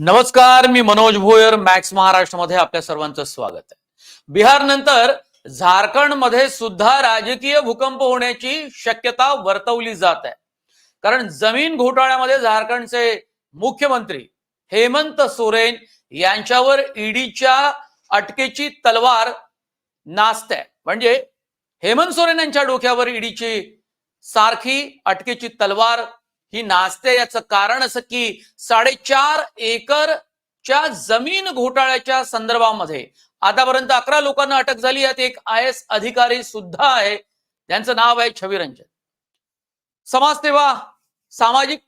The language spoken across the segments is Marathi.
नमस्कार मी मनोज भोयर मॅक्स महाराष्ट्रामध्ये आपल्या सर्वांचं स्वागत आहे. बिहार नंतर झारखंडमध्ये सुद्धा राजकीय भूकंप होण्याची शक्यता वर्तवली जात आहे. कारण जमीन घोटाळ्यामध्ये झारखंडचे मुख्यमंत्री हेमंत सोरेन यांच्यावर ईडीच्या अटकेची तलवार नाचते म्हणजे हेमंत सोरेन यांच्या डोक्यावर ईडीची सारखी अटकेची तलवार ही नाचते याचं कारण असं की साडेचार एकरच्या जमीन घोटाळ्याच्या संदर्भामध्ये आतापर्यंत अकरा लोकांना अटक झाली. यात एक आय एस अधिकारी सुद्धा आहे. त्यांचं नाव आहे छविरंजन. समाजसेवा सामाजिक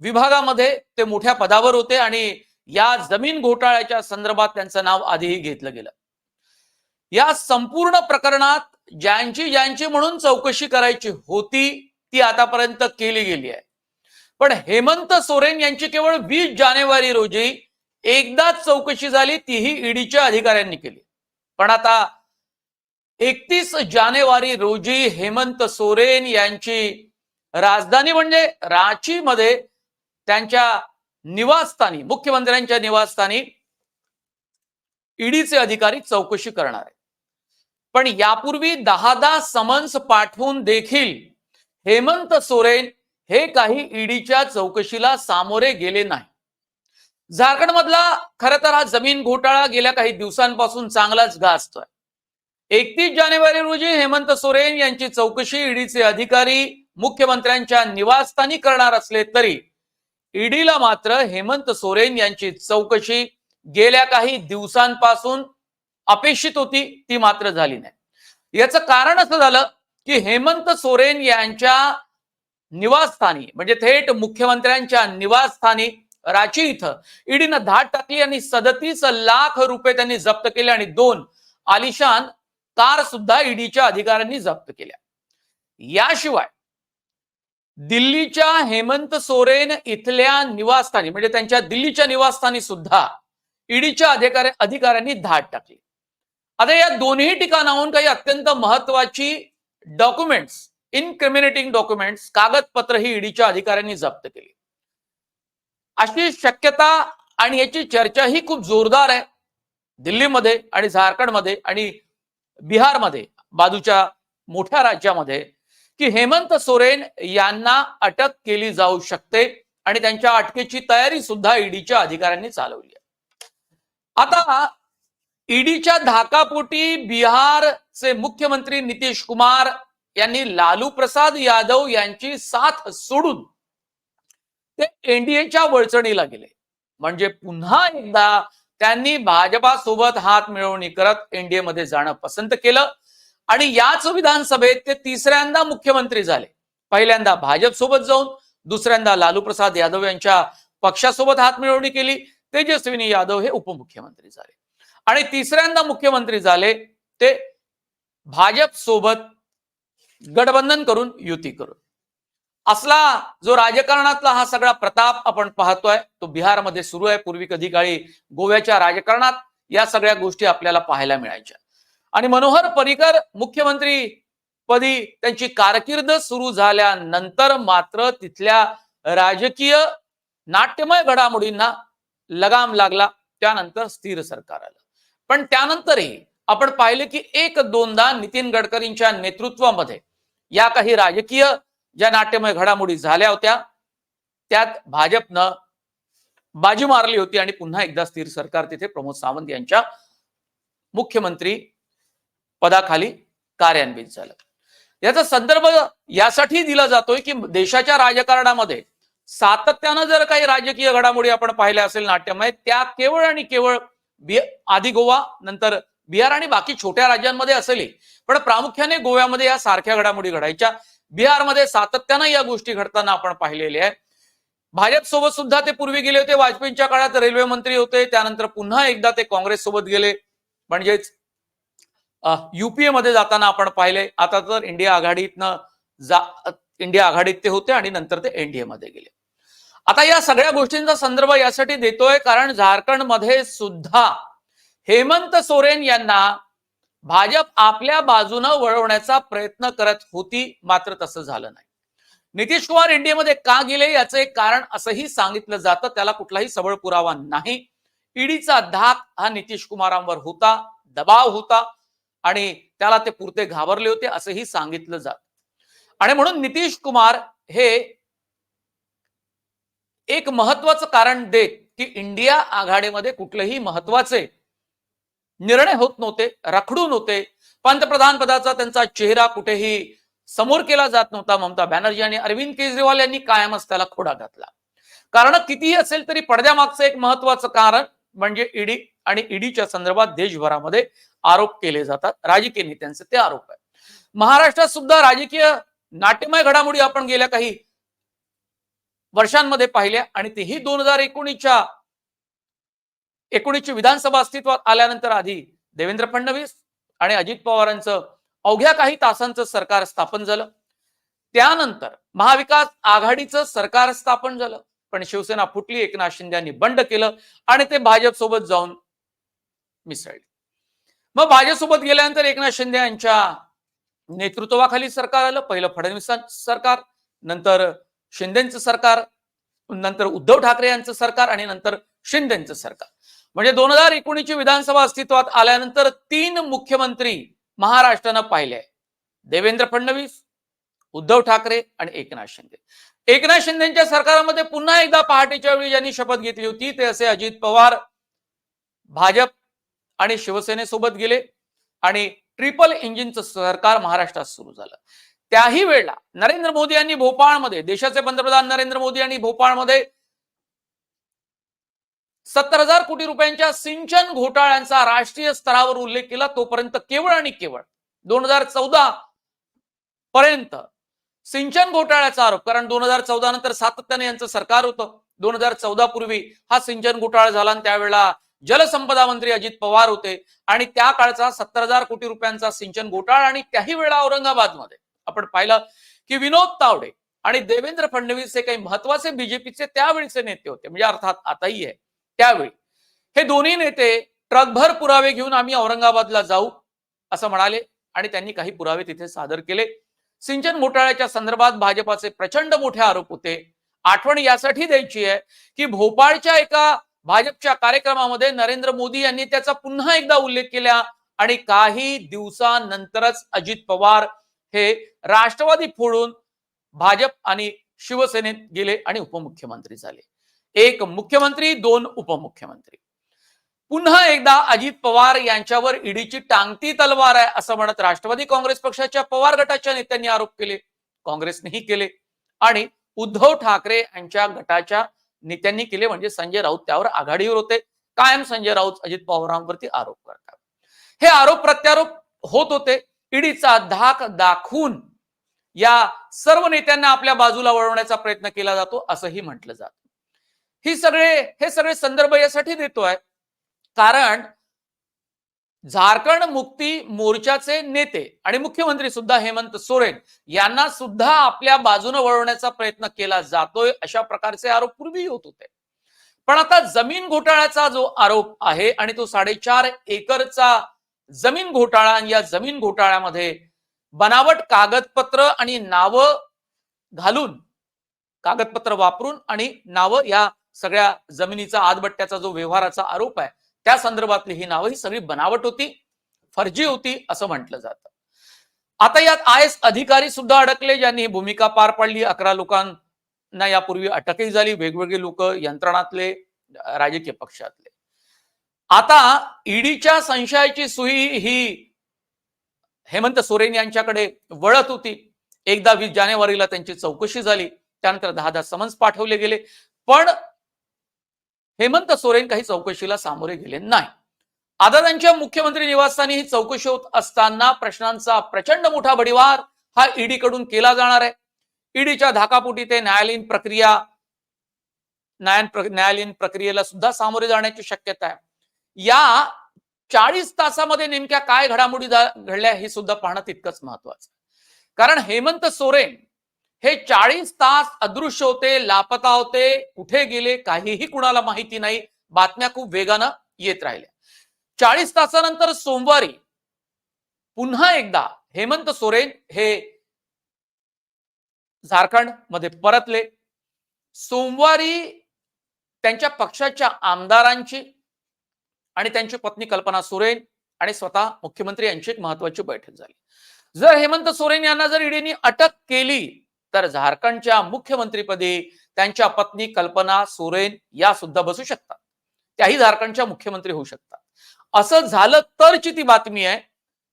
विभागामध्ये ते मोठ्या पदावर होते आणि या जमीन घोटाळ्याच्या संदर्भात त्यांचं नाव आधीही घेतलं गेलं. या संपूर्ण प्रकरणात ज्यांची ज्यांची म्हणून चौकशी करायची होती ती आतापर्यंत केली गेली आहे. पण हेमंत सोरेन यांची केवळ वीस जानेवारी रोजी एकदाच चौकशी झाली तीही ईडीच्या अधिकाऱ्यांनी केली. पण आता एकतीस जानेवारी रोजी हेमंत सोरेन यांची राजधानी म्हणजे रांचीमध्ये त्यांच्या निवासस्थानी मुख्यमंत्र्यांच्या निवासस्थानी ईडीचे अधिकारी चौकशी करणार आहे पण यापूर्वी दहा दहा समन्स पाठवून देखील हेमंत सोरेन हे काही ईडीच्या चौकशीला सामोरे गेले नाही. झारखंड मधला खर तर हा जमीन घोटाळा गेल्या काही दिवसांपासून चांगलाच गाजतोय. एकतीस जानेवारी रोजी हेमंत सोरेन यांची चौकशी ईडीचे अधिकारी मुख्यमंत्र्यांच्या निवासस्थानी करणार असले तरी ईडीला मात्र हेमंत सोरेन यांची चौकशी गेल्या काही दिवसांपासून अपेक्षित होती ती मात्र झाली नाही. याचं कारण असं झालं की हेमंत सोरेन यांच्या निवासस्थानी म्हणजे थेट मुख्यमंत्र्यांच्या निवासस्थानी रांची इथं. ईडीनं धाड टाकली आणि सदतीस लाख रुपये त्यांनी जप्त केले आणि दोन आलिशान कार सुद्धा ईडीच्या अधिकाऱ्यांनी जप्त केल्या. याशिवाय दिल्लीच्या हेमंत सोरेन इथल्या निवासस्थानी म्हणजे त्यांच्या दिल्लीच्या निवासस्थानी सुद्धा ईडीच्या अधिकाऱ्या अधिकाऱ्यांनी धाड टाकली. आता या दोन्ही ठिकाणाहून काही अत्यंत महत्वाची डॉक्युमेंट्स इनक्रिमिनेटिंग डॉक्युमेंट्स कागदपत्र ही ईडीच्या अधिकाऱ्यांनी जप्त केली. अशी शक्यता आणि याची चर्चा ही खूप जोरदार आहे. दिल्लीमध्ये आणि झारखंडमध्ये आणि बिहारमध्ये बाजूच्या मोठ्या राज्यामध्ये की हेमंत सोरेन यांना अटक केली जाऊ शकते आणि त्यांच्या अटकेची तयारी सुद्धा ईडीच्या अधिकाऱ्यांनी चालवली आहे. आता ईडीच्या धाकापोटी बिहारचे मुख्यमंत्री नितीश कुमार यांनी लालू प्रसाद यादव यांची साथ सोडून ते एनडीएच्या वळचणीला गेले. म्हणजे पुन्हा एकदा त्यांनी भाजपासोबत हात मिळवणी करत एनडीए मध्ये जाणं पसंत केलं. आणि याच विधानसभेत ते तिसऱ्यांदा मुख्यमंत्री झाले. पहिल्यांदा भाजप सोबत जाऊन दुसऱ्यांदा लालू प्रसाद यादव यांच्या पक्षासोबत हात मिळवणी केली. तेजस्विनी यादव हे उपमुख्यमंत्री झाले. आणि तिसऱ्यांदा मुख्यमंत्री झाले ते भाजप सोबत गठबंधन करून युती करून. असला जो राजकारणातला हा सगळा प्रताप आपण पाहतोय तो बिहारमध्ये सुरू आहे. पूर्वी कधी काळी गोव्याच्या राजकारणात या सगळ्या गोष्टी आपल्याला पाहायला मिळायच्या. आणि मनोहर पर्रिकर मुख्यमंत्री पदी त्यांची कारकीर्द सुरू झाल्यानंतर मात्र तिथल्या राजकीय नाट्यमय घडामोडींना लगाम लागला. त्यानंतर स्थिर सरकार आलं. पण त्यानंतरही आपण पाहिलं की एक दोनदा नितीन गडकरींच्या नेतृत्वामध्ये या काही राजकीय ज्या नाट्यमय घडामोडी झाल्या होत्या त्यात भाजपनं बाजी मारली होती आणि पुन्हा एकदा स्थिर सरकार तिथे प्रमोद सावंत यांच्या मुख्यमंत्री पदाखाली कार्यान्वित झालं. याचा संदर्भ यासाठी दिला जातोय की देशाच्या राजकारणामध्ये सातत्यानं जर काही राजकीय घडामोडी आपण पाहिल्या असेल नाट्यमय त्या केवळ आणि केवळ बी आधी गोवा नंतर बिहार आणि बाकी छोट्या राज्यांमध्ये असेलही पण प्रामुख्याने गोव्यामध्ये या सारख्या घडामोडी घडायच्या. बिहारमध्ये सातत्यानं या गोष्टी घडताना आपण पाहिलेल्या आहे. भाजप सोबत सुद्धा ते पूर्वी गेले होते वाजपेयींच्या काळात रेल्वे मंत्री होते त्यानंतर पुन्हा एकदा ते काँग्रेस सोबत गेले. म्हणजेच युपीए मध्ये जाताना आपण पाहिले. आता तर इंडिया आघाडीतनं जा इंडिया आघाडीत ते होते आणि नंतर ते एनडीए मध्ये गेले. आता या सगळ्या गोष्टींचा संदर्भ यासाठी देतोय कारण झारखंडमध्ये सुद्धा हेमंत सोरेन यांना भाजप आपल्या बाजूनं वळवण्याचा प्रयत्न करत होती मात्र तसं झालं नाही. नितीश कुमार इंडियामध्ये का गेले याचं एक कारण असंही सांगितलं जातं. त्याला कुठलाही सबळ पुरावा नाही. ईडीचा धाक हा नितीश कुमारांवर होता दबाव होता आणि त्याला ते पुरते घाबरले होते असंही सांगितलं जात. आणि म्हणून नितीश कुमार हे एक महत्वाचं कारण देत की इंडिया आघाडीमध्ये कुठलेही महत्त्वाचे निर्णय होत नव्हते रखडून होते पंतप्रधान पदाचा त्यांचा चेहरा कुठेही समोर केला जात नव्हता. ममता बॅनर्जी आणि अरविंद केजरीवाल यांनी कायमच त्याला खोडा घातला. कारण कितीही असेल तरी पडद्यामागचं एक महत्वाचं कारण म्हणजे ईडी आणि ईडीच्या संदर्भात देशभरामध्ये आरोप केले जातात. राजकीय नेत्यांचे ते आरोप आहे महाराष्ट्रात सुद्धा राजकीय नाट्यमय घडामोडी आपण गेल्या काही वर्षांमध्ये पाहिल्या आणि तेही दोन हजार एकोणीसच्या एकोणीसची विधानसभा अस्तित्वात आल्यानंतर आधी देवेंद्र फडणवीस आणि अजित पवारांचं अवघ्या काही तासांचं सरकार स्थापन झालं. त्यानंतर महाविकास आघाडीचं सरकार स्थापन झालं. पण शिवसेना फुटली एकनाथ शिंदे यांनी बंड केलं आणि ते भाजप सोबत जाऊन मिसळले. मग भाजपसोबत गेल्यानंतर एकनाथ शिंदे यांच्या नेतृत्वाखाली सरकार आलं. पहिलं फडणवीसांचं सरकार नंतर शिंदेचं सरकार नंतर उद्धव ठाकरे यांचं सरकार आणि नंतर शिंदेचं सरकार. म्हणजे दोन हजार एकोणीसची विधानसभा अस्तित्वात आल्यानंतर तीन मुख्यमंत्री महाराष्ट्रानं पाहिले देवेंद्र फडणवीस उद्धव ठाकरे आणि एकनाथ शिंदे. एकनाथ शिंदेच्या सरकारमध्ये पुन्हा एकदा पहाटेच्या वेळी ज्यांनी शपथ घेतली होती ते असे अजित पवार भाजप आणि शिवसेनेसोबत गेले आणि ट्रिपल इंजिनचं सरकार महाराष्ट्रात सुरू झालं. त्याही वेळेला नरेंद्र मोदी यांनी भोपाळमध्ये देशाचे पंतप्रधान नरेंद्र मोदी यांनी भोपाळमध्ये सत्तर हजार कोटी रुपयांच्या सिंचन घोटाळ्यांचा राष्ट्रीय स्तरावर उल्लेख केला तोपर्यंत केवळ आणि केवळ दोन हजार चौदा पर्यंत सिंचन घोटाळ्याचा आरोप कारण दोन हजार चौदा नंतर सातत्याने यांचं सरकार होतं. दोन हजार चौदा पूर्वी हा सिंचन घोटाळा झाला आणि त्यावेळेला जलसंपदा मंत्री अजित पवार होते. आणि त्या काळचा सत्तर हजार कोटी रुपयांचा सिंचन घोटाळा आणि त्याही वेळा औरंगाबादमध्ये. आपण पाहिलं की विनोद तावडे आणि देवेंद्र फडणवीस हे काही महत्त्वाचे बीजेपीचे त्यावेळीचे नेते होते. म्हणजे अर्थात आताही आहे. त्यावेळी. हे दोन्ही नेते ट्रकभर पुरावे घेऊन आम्ही औरंगाबादला जाऊ असं म्हणाले. आणि त्यांनी काही पुरावे तिथे सादर केले. सिंचन घोटाळ्याच्या संदर्भात भाजपाचे प्रचंड मोठे आरोप होते. आठवण यासाठी द्यायची आहे की भोपाळच्या एका भाजपच्या कार्यक्रमामध्ये नरेंद्र मोदी यांनी त्याचा पुन्हा एकदा उल्लेख केला आणि काही दिवसानंतरच अजित पवार हे राष्ट्रवादी फोडून भाजप आणि शिवसेनेत गेले आणि उपमुख्यमंत्री झाले. एक मुख्यमंत्री दोन उपमुख्यमंत्री. पुन्हा एकदा अजित पवार यांच्यावर ईडीची टांगती तलवार आहे असं म्हणत राष्ट्रवादी काँग्रेस पक्षाच्या पवार गटाच्या नेत्यांनी आरोप केले. काँग्रेसनेही केले. आणि उद्धव ठाकरे यांच्या गटाच्या नेत्यांनी केले म्हणजे संजय राऊत त्यावर आघाडीवर होते. कायम संजय राऊत अजित पवारांवरती आरोप करतात. हे आरोप प्रत्यारोप होत होते. ईडीचा धाक दाखवून या सर्व नेत्यांना आपल्या बाजूला वळवण्याचा प्रयत्न केला जातो असंही म्हटलं जातं. ही सगळे हे सगळे संदर्भ यासाठी देतोय. कारण झारखंड मुक्ती मोर्चाचे नेते आणि मुख्यमंत्री सुद्धा हेमंत सोरेन यांना सुद्धा आपल्या बाजूने वळवण्याचा प्रयत्न केला जातोय अशा प्रकारचे आरोप पूर्वी होत होते. पण आता जमीन घोटाळ्याचा जो आरोप आहे आणि तो साडेचार एकरचा जमीन घोटाळा आणि या जमीन घोटाळ्यामध्ये बनावट कागदपत्र आणि नावं घालून कागदपत्र वापरून आणि नावं या सगळ्या जमिनीचा आदबट्ट्याचा जो व्यवहाराचा आरोप आहे त्या संदर्भातली ही नावं ही सगळी बनावट होती फर्जी होती असं म्हटलं जातं. आता यात आय एस अधिकारी सुद्धा अडकले ज्यांनी भूमिका पार पाडली. अकरा लोकांना यापूर्वी अटकही झाली. वेगवेगळे लोक यंत्रणातले राजकीय पक्षातले. आता ईडीच्या संशयाची सुई ही हेमंत सोरेन यांच्याकडे वळत होती. एकदा वीस जानेवारीला त्यांची चौकशी झाली. त्यानंतर दहा दहा समन्स पाठवले गेले. पण हेमंत सोरेन काही चौकशीला सामोरे गेले नाही. आदादांच्या मुख्यमंत्री निवासस्थानी ही चौकशी होत असताना प्रश्नांचा प्रचंड मोठा बडिवार हा ईडी कडून केला जाणार आहे. ईडीच्या धाकापोटी ते न्यायालयीन प्रक्रिया न्याय न्यायालयीन प्रक्रियेला सुद्धा सामोरे जाण्याची शक्यता आहे. या चाळीस तासामध्ये नेमक्या काय घडामोडी घडल्या हे सुद्धा पाहणं तितकंच महत्वाचं कारण हेमंत सोरेन हे चाळीस तास अदृश्य होते लापता होते कुठे गेले काहीही कुणाला माहिती नाही बातम्या खूप वेगानं येत राहिल्या. चाळीस तासानंतर सोमवारी पुन्हा एकदा हेमंत सोरेन हे झारखंडमध्ये परतले. सोमवारी त्यांच्या पक्षाच्या आमदारांची आणि त्यांची पत्नी कल्पना सोरेन आणि स्वतः मुख्यमंत्री यांची एक महत्वाची बैठक झाली. जर हेमंत सोरेन यांना जर ईडीने अटक केली तर झारखंडच्या मुख्यमंत्रीपदी त्यांच्या पत्नी कल्पना सोरेन या सुद्धा बसू शकतात. त्याही झारखंडच्या मुख्यमंत्री होऊ शकतात. असं झालं तरची ती बातमी आहे.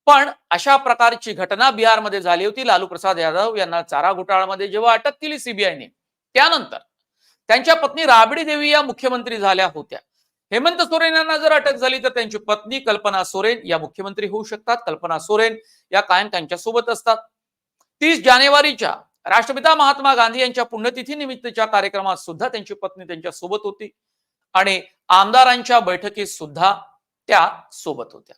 पण अशा प्रकारची घटना बिहारमध्ये झाली होती. लालू प्रसाद यादव यांना चारा घोटाळ्यामध्ये जेव्हा अटक केली सीबीआयने त्यानंतर त्यांच्या पत्नी राबडी देवी या मुख्यमंत्री झाल्या होत्या. हेमंत सोरेन यांना जर अटक झाली तर त्यांची पत्नी कल्पना सोरेन या मुख्यमंत्री होऊ शकतात. कल्पना सोरेन या कायम त्यांच्यासोबत असतात. तीस जानेवारीच्या राष्ट्रपिता महात्मा गांधी यांच्या पुण्यतिथी निमित्तच्या कार्यक्रमात सुद्धा त्यांची पत्नी त्यांच्यासोबत होती. आणि आमदारांच्या बैठकीत सुद्धा त्या सोबत होत्या.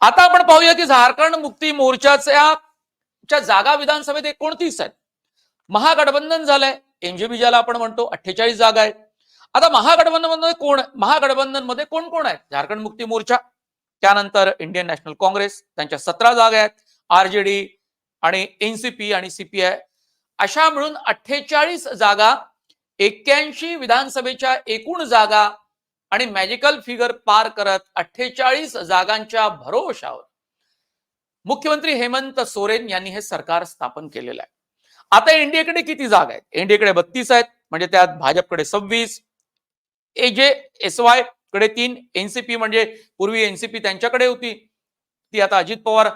आता आपण पाहूया की झारखंड मुक्ती मोर्चाच्या जागा विधानसभेत एकोणतीस आहेत. महागठबंधन झालंय. एनजीबी ज्याला आपण म्हणतो अठ्ठेचाळीस जागा आहेत. आता महागठबंधनमध्ये कोण महागठबंधनमध्ये कोण कोण आहेत? झारखंड मुक्ती मोर्चा त्यानंतर इंडियन नॅशनल काँग्रेस त्यांच्या सतरा जागा आहेत. आरजेडी आणि एनसीपी आणि सीपीआय अशा मिळून अठ्ठेचाळीस जागा एक्क्याऐंशी विधानसभेच्या एकूण जागा आणि मॅजिकल फिगर पार करत अठ्ठेचाळीस जागांच्या भरोशावर. मुख्यमंत्री हेमंत सोरेन यांनी हे सरकार स्थापन केलेलं आहे. आता एनडीएकडे किती जागा आहेत? एनडीएकडे बत्तीस आहेत म्हणजे त्यात भाजपकडे सव्वीस एजे एस वायकडे तीन एनसीपी म्हणजे पूर्वी एनसीपी त्यांच्याकडे होती. ती आता अजित पवार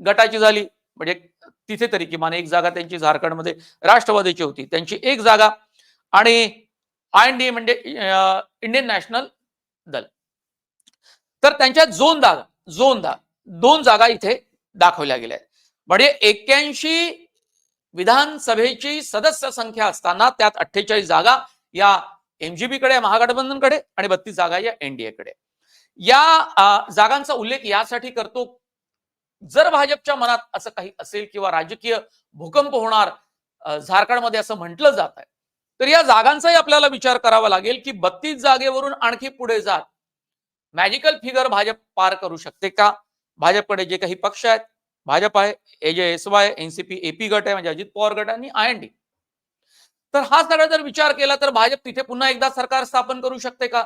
गटाची झाली म्हणजे तिथे तरी किमान एक जागा त्यांची झारखंडमध्ये राष्ट्रवादीची होती. त्यांची एक जागा आणि आय एन डी म्हणजे इंडियन नॅशनल दल. तर त्यांच्या झोन जागा झोन दा दोन जागा इथे दाखवल्या गेल्या. आहेत म्हणजे एक्क्याऐंशी विधानसभेची सदस्य संख्या असताना त्यात अठ्ठेचाळीस जागा या एमजीबी कडे महागठबंधनकडे आणि बत्तीस जागा या एनडीए कडे. या जागांचा उल्लेख यासाठी करतो जर भाजपच्या मनात असं काही असेल किंवा राजकीय भूकंप होणार झारखंडमध्ये असं म्हटलं जात आहे तर या जागांचाही आपल्याला विचार करावा लागेल की बत्तीस जागेवरून आणखी पुढे जात मॅजिकल फिगर भाजप पार करू शकते का? भाजपकडे जे काही पक्ष आहेत भाजप आहे AJ S Y NCP AP गट आहे म्हणजे अजित पवार गट आणि आय एन डी तर हा सगळा जर विचार केला तर भाजप तिथे पुन्हा एकदा सरकार स्थापन करू शकते का?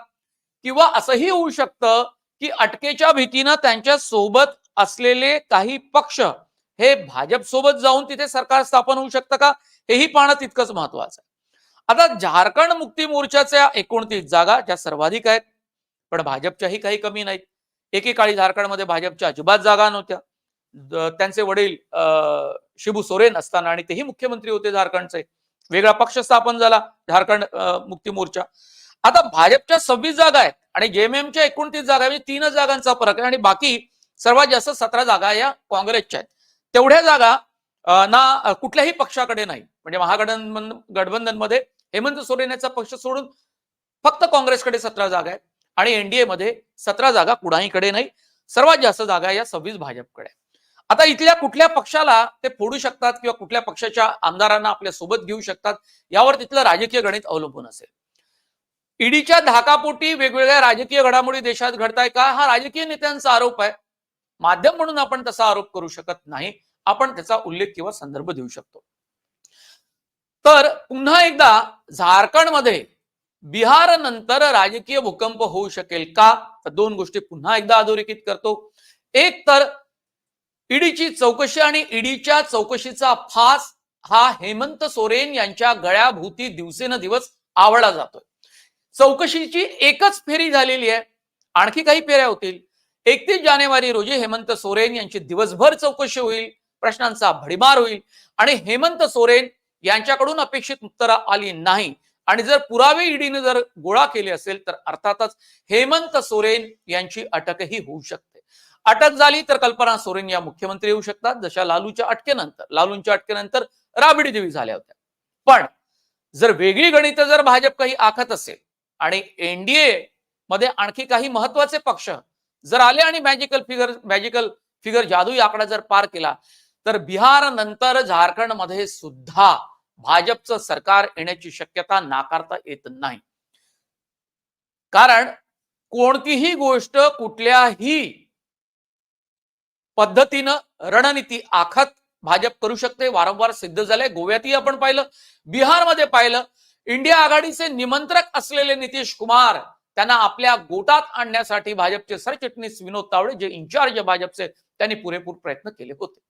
किंवा असंही होऊ शकतं की अटकेच्या भीतीनं त्यांच्यासोबत असलेले काही पक्ष हे भाजप सोबत जाऊन तिथे सरकार स्थापन होऊ शकतं का? हेही पाहणं तितकंच महत्वाचं आहे. आता झारखंड मुक्ती मोर्चाच्या एकोणतीस जागा ज्या सर्वाधिक आहेत पण भाजपच्याही काही कमी नाहीत. एकेकाळी झारखंडमध्ये भाजपच्या अजिबात जागा नव्हत्या. त्यांचे वडील अं, शिबू सोरेन असताना आणि तेही मुख्यमंत्री होते झारखंडचे. वेगळा पक्ष स्थापन झाला झारखंड मुक्ती मोर्चा. आता भाजपच्या सव्वीस जागा आहेत आणि जेएमएमच्या एकोणतीस जागा म्हणजे तीनच जागांचा फरक आहे. आणि बाकी सर्वात जास्त सतरा जागा या काँग्रेसच्या आहेत. तेवढ्या जागा ना कुठल्याही पक्षाकडे नाही. म्हणजे महागठबंधन गठबंधनमध्ये हेमंत सोरेन याचा पक्ष सोडून फक्त काँग्रेसकडे सतरा जागा आहेत. आणि एनडीए मध्ये सतरा जागा कुणाहीकडे नाही. सर्वात जास्त जागा या सव्वीस भाजपकडे आता इथल्या कुठल्या पक्षाला ते फोडू शकतात किंवा कुठल्या पक्षाच्या आमदारांना आपल्यासोबत घेऊ शकतात यावर तिथलं राजकीय गणित अवलंबून असेल. ईडीच्या धाकापोटी वेगवेगळ्या राजकीय घडामोडी देशात घडताय का? हा राजकीय नेत्यांचा आरोप आहे. माध्यम म्हणून आपण तसा आरोप करू शकत नाही. आपण त्याचा उल्लेख किंवा संदर्भ देऊ शकतो. तर पुन्हा एकदा झारखंडमध्ये बिहार नंतर राजकीय भूकंप होऊ शकेल का? तर दोन गोष्टी पुन्हा एकदा अधोरेखित करतो. एक तर ईडीची चौकशी आणि ईडीच्या चौकशीचा फास हा हेमंत सोरेन यांच्या गळ्याभूती दिवसेनदिवस आवळला जातोय. चौकशीची एकच फेरी झालेली आहे. आणखी काही फेऱ्या होतील. एकतीस जानेवारी रोजी हेमंत सोरेन यांची दिवसभर चौकशी होईल प्रश्नांचा भडीमार होईल आणि हेमंत सोरेन यांच्याकडून अपेक्षित उत्तरं आली नाही. आणि जर पुरावे ईडीने जर गोळा केले असेल तर अर्थातच हेमंत सोरेन यांची अटकही होऊ शकते. अटक झाली तर कल्पना सोरेन या मुख्यमंत्री होऊ शकतात. जशा लालूच्या अटकेनंतर लालूंच्या अटकेनंतर राबडी देवी झाल्या होत्या. पण जर वेगळी गणित जर भाजप काही आखत असेल आणि एनडीए मध्ये आणखी काही महत्त्वाचे पक्ष जर आले आणि मॅजिकल फिगर मॅजिकल फिगर जादुई आकडा जर पार केला तर बिहार नंतर झारखंडमध्ये सुद्धा भाजपचं सरकार येण्याची शक्यता नाकारता येत नाही. कारण कोणतीही गोष्ट कुठल्याही पद्धतीनं रणनीती आखत भाजप करू शकते वारंवार सिद्ध झालंय. गोव्यातही आपण पाहिलं बिहारमध्ये पाहिलं इंडिया आघाडीचे निमंत्रक असलेले नितीश कुमार त्यांना आपल्या गोटात आणण्यासाठी भाजपचे सरचिटणीस विनोद तावडे जे इन्चार्ज आहे भाजपचे त्यांनी पुरेपूर प्रयत्न केले होते.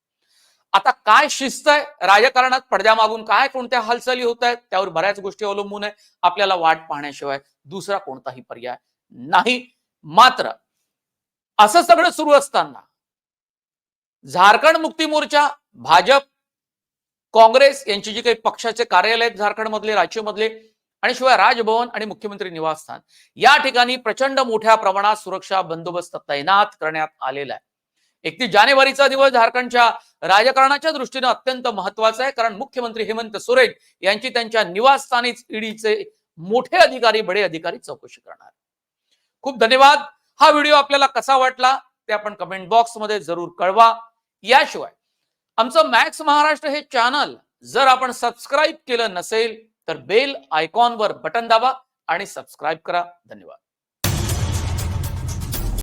आता काय शिस्त आहे? राजकारणात पडद्यामागून काय कोणत्या हालचाली होत आहेत? त्यावर बऱ्याच गोष्टी अवलंबून आहे. आपल्याला वाट पाहण्याशिवाय दुसरा कोणताही पर्याय नाही. मात्र असं सगळं सुरू असताना झारखंड मुक्ती मोर्चा भाजप काँग्रेस यांची जी काही पक्षाचे कार्यालय आहेत झारखंडमधले राज्यमधले आणि शिवाय राजभवन आणि मुख्यमंत्री निवासस्थान. या ठिकाणी प्रचंड मोठ्या प्रमाणात सुरक्षा बंदोबस्त तैनात करण्यात आलेला आहे. एकतीस जानेवारीचा दिवस झारखंडच्या राजकारणाच्या दृष्टीने अत्यंत महत्त्वाचा आहे कारण मुख्यमंत्री हेमंत सोरेन यांची त्यांच्या निवासस्थानीच ईडीचे मोठे अधिकारी बडे अधिकारी चौकशी करणार खूप धन्यवाद. हा व्हिडिओ आपल्याला कसा वाटला ते आपण कमेंट बॉक्समध्ये जरूर कळवा. याशिवाय आमचं मॅक्स महाराष्ट्र हे चॅनल जर आपण सबस्क्राईब केलं नसेल तर बेल आयकॉनवर बटन दाबा आणि सबस्क्राईब करा. धन्यवाद.